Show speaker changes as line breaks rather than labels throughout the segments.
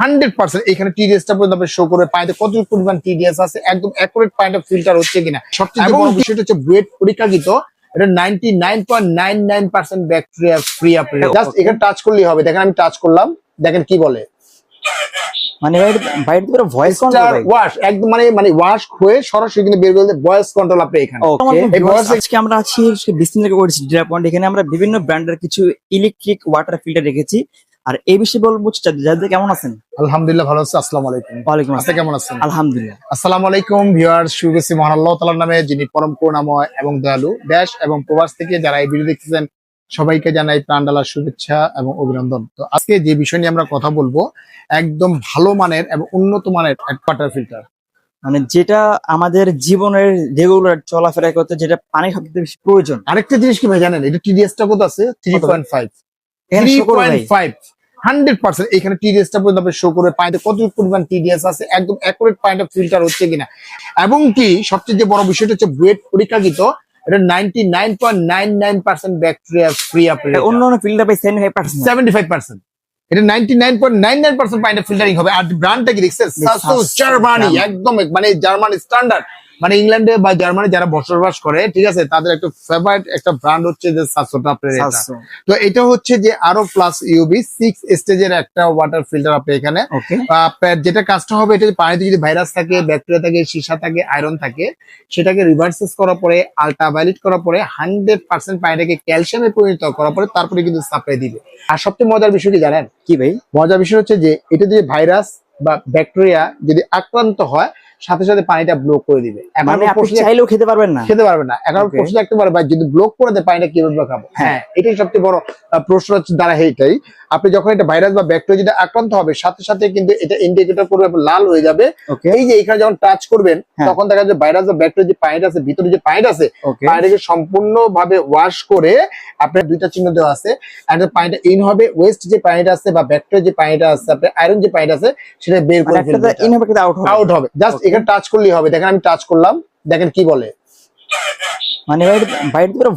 Hundred percent এখানে টিডিএসটা পর্যন্ত আপনি শো করে পানিতে কতটুকু পরিমাণ টিডিএস আছে একদম অ্যাকুরেট পানিটা ফিল্টার হচ্ছে কিনা। সবচেয়ে বড় বিষয়টা হচ্ছে বুয়েট পরীক্ষাকৃত এটা ninety nine point nine nine percent bacteria free আপনি জাস্ট এখানে টাচ করলেই হবে। দেখেন আমি টাচ করলাম। দেখেন কি বলে।
মানে বাইরে ভয়েস কন্ট্রোল
ওয়াশ একদম মানে মানে ওয়াশ হয়ে সরাসরি কিন্তু বের করতে ভয়েস কন্ট্রোল আপনি এখানে।
ওকে
এই voice-
আজকে আমরা আছি বিসমিল্লাহ করেছি ডিরা এখানে আমরা বিভিন্ন ব্র্যান্ডের কিছু ইলেকট্রিক ওয়াটার ফিল্টার রেখেছি। আর এই বিষয়ে বলব কেমন আছেন?
আলহামদুলিল্লাহ ভালো আছে আসসালামু আলাইকুম।
ওয়ালাইকুম আসসালাম।
কেমন আছেন?
আলহামদুলিল্লাহ।
আসসালামু আলাইকুম ভিউয়ার শুভেচ্ছা মহান আল্লাহ তাআলার নামে যিনি পরম করুণাময় এবং দয়ালু দেশ এবং প্রবাস থেকে যারা এই ভিডিও দেখতেছেন সবাইকে জানাই প্রাণডালার শুভেচ্ছা এবং অভিনন্দন। তো আজকে যে বিষয় নিয়ে আমরা কথা বলব একদম ভালো মানের এবং উন্নত মানের ওয়াটার ফিল্টার
মানে যেটা আমাদের জীবনের রেগুলার চলাফেরা করতে যেটা পানি সবচেয়ে বেশি প্রয়োজন।
আরেকটা জিনিস কি ভাই জানেন? এটা টিডিএস টা কত আছে? Three point five five hundred percent এখানে টিডিএস পর্যন্ত আপনি শো করে পানিতে কতটুকু পরিমাণ টিডিএস আছে একদম অ্যাকুরেট পানিটা ফিল্টার হচ্ছে কিনা। এবং কি সবচেয়ে যে বড় বিষয়টা হচ্ছে বুয়েট পরীক্ষাকৃত এটা ninety nine point nine nine percent bacteria free আপনি
অন্য অন্য ফিল্টার পাই seventy five percent
seventy five percent এটা ninety nine point nine nine percent পানিটা ফিল্টারিং হবে। আর ব্র্যান্ডটা কি দেখছেন? জার্মানি একদম মানে জার্মান স্ট্যান্ডার্ড মানে ইংল্যান্ডে বা জার্মানি যারা বসবাস করে ঠিক আছে তাদের একটা ফেভারিট একটা ব্র্যান্ড হচ্ছে যে সাতশোটা আপনার তো এটা হচ্ছে যে আরও প্লাস ইউবি সিক্স স্টেজের একটা ওয়াটার ফিল্টার আপনি এখানে। যেটা কাজটা হবে এটা পানিতে যদি ভাইরাস থাকে ব্যাকটেরিয়া থাকে সীসা থাকে আয়রন থাকে সেটাকে রিভার্সেস করার পরে আলট্রাভায়োলেট করার পরে হান্ড্রেড পার্সেন্ট পানিটাকে ক্যালসিয়ামে পরিণত করার পরে তারপরে কিন্তু সাপ্লাই দিবে। আর সবচেয়ে মজার বিষয় কি জানেন?
কি ভাই?
মজার বিষয় হচ্ছে যে এটা যদি ভাইরাস বা ব্যাকটেরিয়া যদি আক্রান্ত হয় সাথে সাথে পানিটা ব্লক করে দিবে। এখন
মানে চাইলেও খেতে পারবেন না?
খেতে পারবে না। এখন প্রশ্ন থাকতে পারে ভাই যদি ব্লক করে দেয় পানিটা কীভাবে খাব হ্যাঁ। এটাই সবচেয়ে বড় প্রশ্ন হচ্ছে দাঁড়া এইটাই। আপনি যখন এটা ভাইরাস বা ব্যাকটেরিয়া যদি আক্রান্ত হবে সাথে সাথে কিন্তু এটা ইন্ডিকেটর করবে লাল হয়ে যাবে। এই যে এখানে যখন টাচ করবেন
হ্যাঁ।
তখন দেখা যাবে ভাইরাস বা ব্যাকটেরিয়া যে পানিটা আছে ভিতরে যে পানিটা আছে পানিটাকে সম্পূর্ণ ভাবে ওয়াশ করে আপনার দুইটা চিহ্ন দেওয়া আছে। একটা পানিটা ইন হবে ওয়েস্ট যে পানিটা আছে বা ব্যাকটেরিয়া যে পানিটা আছে আপনার আয়রন যে পানিটা আছে সেটা বের
মানে
করে
একটা
ফেলবে
ইন হবে আউট হবে।
জাস্ট. এখানে টাচ করলেই হবে। দেখেন আমি টাচ করলাম। দেখেন কি বলে?
মানে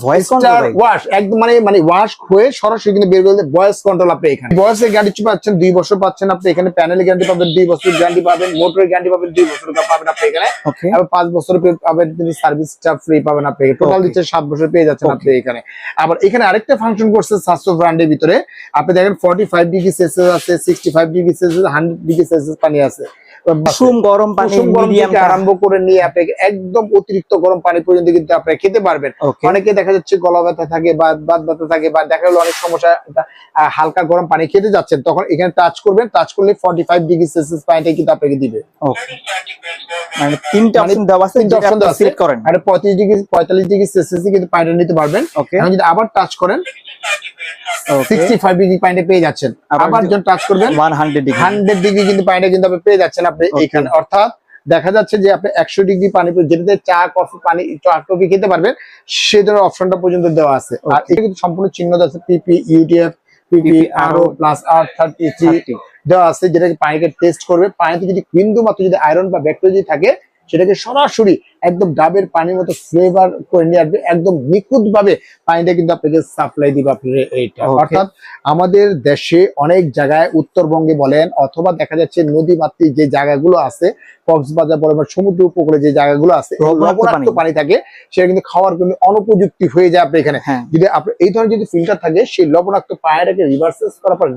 ভয়েস কন্ট্রোল
ওয়াশ একদম মানে মানে ওয়াশ হয়ে সরাসরি কিন্তু বের করতে ভয়েস কন্ট্রোল আপনি এখানে। ভয়েসের গ্যারান্টি পাচ্ছেন দুই বছর পাচ্ছেন আপনি এখানে। প্যানেলের গ্যারান্টি পাবেন দুই বছর গ্যারান্টি পাবেন মোটরের গ্যারান্টি পাবেন দুই বছর পাবেন আপনি এখানে। আবার পাঁচ বছর পাবেন তিনি সার্ভিসটা ফ্রি পাবেন আপনি টোটাল. দিচ্ছে সাত বছর পেয়ে যাচ্ছেন আপনি এখানে। আবার এখানে আরেকটা ফাংশন করছে স্বাস্থ্য ব্র্যান্ডের ভিতরে। আপনি দেখেন ফর্টি ফাইভ ডিগ্রি সেলসিয়াস আছে sixty five degree Celsius hundred degree Celsius পানি আছে।
কুসুম গরম পানি মিডিয়াম
আরম্ভ করে নিয়ে আপনি একদম অতিরিক্ত গরম পানি পর্যন্ত কিন্তু আপনি খেতে পারবেন। অনেকে দেখা যাচ্ছে গলা ব্যথা থাকে বা বাত ব্যথা থাকে বা দেখা গেলো অনেক সমস্যা হালকা গরম পানি খেতে যাচ্ছেন তখন এখানে টাচ করবেন টাচ করলে ফর্টি ফাইভ ডিগ্রি সেলসিয়াস পানিটা কিন্তু আপনাকে দিবে।
মানে তিনটা
মানে
অপশন দেওয়া আছে
তিনটা
যেটা
দেওয়া আছে।
করেন।
আর পঁয়ত্রিশ ডিগ্রি পঁয়তাল্লিশ ডিগ্রি সেলসিয়াসে কিন্তু পানিটা নিতে পারবেন।
ওকে
যদি আবার টাচ করেন
ওকে
সিক্সটি ফাইভ ডিগ্রি পানিটা পেয়ে যাচ্ছেন।
আবার
আবার যখন টাচ করবেন
100 ডিগ্রি
হান্ড্রেড ডিগ্রি কিন্তু পানিটা কিন্তু আপনি পেয়ে যাচ্ছেন আপনি এখানে। অর্থাৎ দেখা যাচ্ছে যে আপনি একশো ডিগ্রি পানি যেটাতে চা কফি পানি চা কফি খেতে পারবেন সে ধরনের অপশনটা পর্যন্ত দেওয়া আছে। আর এটা কিন্তু সম্পূর্ণ চিহ্ন আছে পিপি ইউটিএফ পিপি আর প্লাস আর থার্টি দেওয়া আছে যেটাকে পানিকে টেস্ট করবে। পানিতে যদি বিন্দু মাত্র যদি আয়রন বা ব্যাকটেরিয়া যদি থাকে সেটাকে সরাসরি একদম ডাবের পানির মতো ফ্লেভার করে নিয়ে আসবে। একদম নিখুঁত ভাবে পানিটা কিন্তু আপনাকে সাপ্লাই দিবে আপনার এইটা অর্থাৎ আমাদের দেশে অনেক জায়গায় উত্তরবঙ্গে বলেন অথবা দেখা যাচ্ছে নদী মাতৃক যে জায়গাগুলো আছে কক্সবাজার বলেন বা সমুদ্র উপকূলে যে জায়গাগুলো আছে
লবণাক্ত পানি।
থাকে সেটা কিন্তু খাওয়ার কিন্তু অনুপযুক্তি হয়ে যায় আপনার এখানে।
হ্যাঁ।
যদি আপনার এই ধরনের যদি ফিল্টার থাকে সেই লবণাক্ত পানিটাকে রিভার্সেস করার পর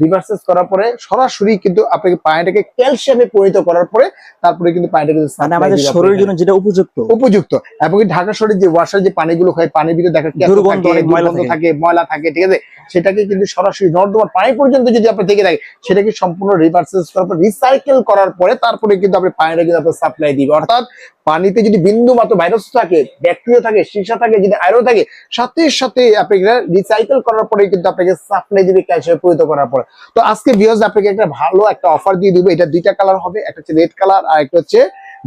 রিভার্সেস করার পরে সরাসরি কিন্তু আপনাকে পানিটাকে ক্যালসিয়ামে পরিণত করার পরে তারপরে কিন্তু পানিটা কিন্তু
মানে আমাদের শরীরের জন্য যেটা উপযুক্ত।
উপযুক্ত। এবং ঢাকা শহরের যে ওয়াশার যে পানিগুলো হয় পানির ভিতরে দেখা
দুর্গন্ধ অনেক ময়লা থাকে।
থাকে ময়লা থাকে ঠিক আছে? সেটাকে কিন্তু সরাসরি নর্দমার পানি পর্যন্ত যদি আপনি থেকে থাকে সেটাকে সম্পূর্ণ রিভার্সেস করার পর রিসাইকেল করার পরে তারপরে কিন্তু আপনি পানিটা কিন্তু আপনার সাপ্লাই দিবে। অর্থাৎ পানিতে যদি বিন্দু মাত্র ভাইরাস থাকে ব্যাকটেরিয়া থাকে সীসা থাকে যদি আয়রন থাকে সাথে সাথে আপনি রিসাইকেল করার পরে কিন্তু আপনাকে সাপ্লাই দিবে ক্যালসিয়াম পরিণত করার পরে। তো আজকে ভিউয়ার্স আপনাকে একটা ভালো একটা অফার দিয়ে দিব। এটা দুইটা কালার হবে একটা হচ্ছে রেড কালার আর একটা হচ্ছে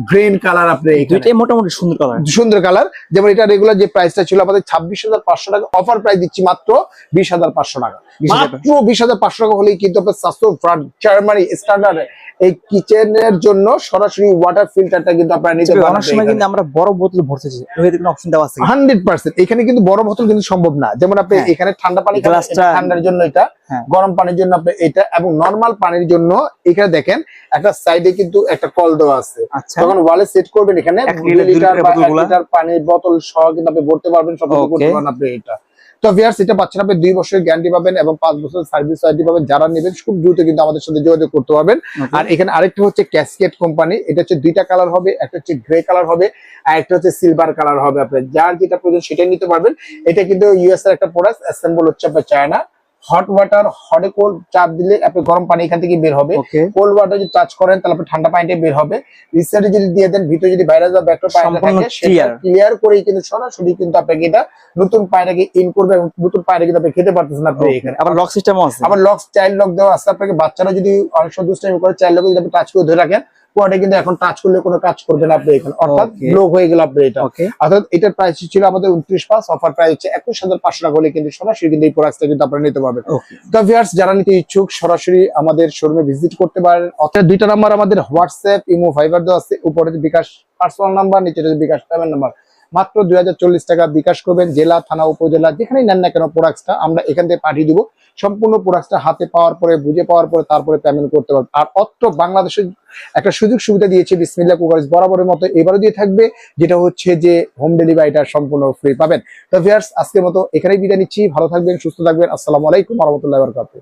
গ্রিন কালার আপনি
দুইটাই মোটামুটি সুন্দর কালার
সুন্দর কালার যেমন এটা রেগুলার যে প্রাইসটা ছিল আমাদের ছাব্বিশ হাজার পাঁচশো টাকা অফার প্রাইস দিচ্ছি মাত্র বিশ হাজার পাঁচশো টাকা। মাত্র বিশ হাজার পাঁচশো টাকা হলেই কিন্তু আপনার স্বাস্থ্য ফ্রান্ট জার্মানি স্ট্যান্ডার্ড এই কিচেনের জন্য সরাসরি ওয়াটার ফিল্টারটা কিন্তু আপনারা নিতে
অনেক সময় কিন্তু আমরা বড় বোতল ভরতেছি ওই কোনো অপশন দেওয়া আছে।
হান্ড্রেড পার্সেন্ট এখানে কিন্তু বড় বোতল কিন্তু সম্ভব না। যেমন আপনি
হ্যাঁ।
এখানে ঠান্ডা পানি
গ্লাসটা-
ঠান্ডার জন্য এটা। গরম পানির জন্য আপনি এটা এবং নর্মাল পানির জন্য এখানে দেখেন একটা সাইডে কিন্তু একটা কল দেওয়া আছে।
আচ্ছা।
যখন ওয়ালে সেট করবেন এখানে
লিটার,
বা লিটার পানির বোতল সহ কিন্তু আপনি ভরতে পারবেন সব করতে পারবেন আপনি এটা। তো ভিয়ার্স এটা পাচ্ছেন আপনি দুই বছরের গ্যারান্টি পাবেন এবং পাঁচ বছরের সার্ভিস ওয়ারেন্টি পাবেন। যারা নেবেন খুব দ্রুত কিন্তু আমাদের সাথে যোগাযোগ করতে পারবেন। আর এখানে আরেকটা হচ্ছে ক্যাসকেট কোম্পানি এটা হচ্ছে দুইটা কালার হবে একটা হচ্ছে গ্রে কালার হবে আর একটা হচ্ছে সিলভার কালার হবে। আপনার যার যেটা প্রয়োজন সেটাই নিতে পারবেন। এটা কিন্তু ইউএস এর একটা প্রোডাক্ট অ্যাসেম্বল হচ্ছে আপনার চায়না হট ওয়াটার হটে কোল্ড চাপ দিলে আপনি গরম পানি এখান থেকে বের হবে। কোল্ড ওয়াটার যদি টাচ করেন তাহলে আপনি ঠান্ডা পানিটা বের হবে। রিসার্টে যদি দিয়ে দেন ভিতরে যদি ভাইরাস বা ব্যাকটেরিয়া পানিটা থাকে সেটা ক্লিয়ার করেই কিন্তু সরাসরি কিন্তু আপনাকে এটা নতুন পায়রাকে ইন করবে এবং নতুন পায়রা কিন্তু আপনি খেতে পারতেছেন আপনি এখানে।
আবার লক সিস্টেমও আছে।
আবার লক চাইল্ড লক দেওয়া আছে। আপনাকে বাচ্চারা যদি অনেক দুষ্টামি করে চাইল্ড লক যদি আপনি টাচ করে ধরে রাখেন পুরোটা কিন্তু এখন টাচ করলে কোনো কাজ করবে না আপনি এখানে। অর্থাৎ. ব্লক হয়ে গেল এটা। অর্থাৎ এটার প্রাইস ছিল আমাদের উনত্রিশ পাঁচ অফার প্রাইস হচ্ছে একুশ হাজার পাঁচশো টাকা হলে কিন্তু সরাসরি কিন্তু এই প্রোডাক্টটা কিন্তু আপনারা নিতে পারবেন। তো ভিউয়ার্স যারা নিতে ইচ্ছুক সরাসরি আমাদের শোরুমে ভিজিট করতে পারেন। অর্থাৎ দুইটা নাম্বার আমাদের হোয়াটসঅ্যাপ ইমো ফাইবার দেওয়া আছে। উপরে বিকাশ পার্সোনাল নাম্বার নিচে বিকাশ পেমেন্ট নাম্বার মাত্র দুই হাজার চল্লিশ টাকা বিকাশ করবেন। জেলা থানা উপজেলা যেখানেই নেন না কেন প্রোডাক্টটা আমরা এখান থেকে পাঠিয়ে দিব। সম্পূর্ণ প্রোডাক্টটা হাতে পাওয়ার পরে, বুঝে পাওয়ার পরে তারপরে পেমেন্ট করতে পারবে। আর অত্র বাংলাদেশের একটা সুযোগ সুবিধা দিয়েছে বিসমিল্লা কুকারিজ বরাবরের মতো, এবারও দিয়ে থাকবে, যেটা হচ্ছে যে হোম ডেলিভারিটা সম্পূর্ণ ফ্রি পাবেন। তো ভিয়ার্স আজকের মতো এখানেই বিদায় নিচ্ছি, ভালো থাকবেন, সুস্থ থাকবেন, আসসালামু আলাইকুম রহমতুল্লাহ বরকাতুহ।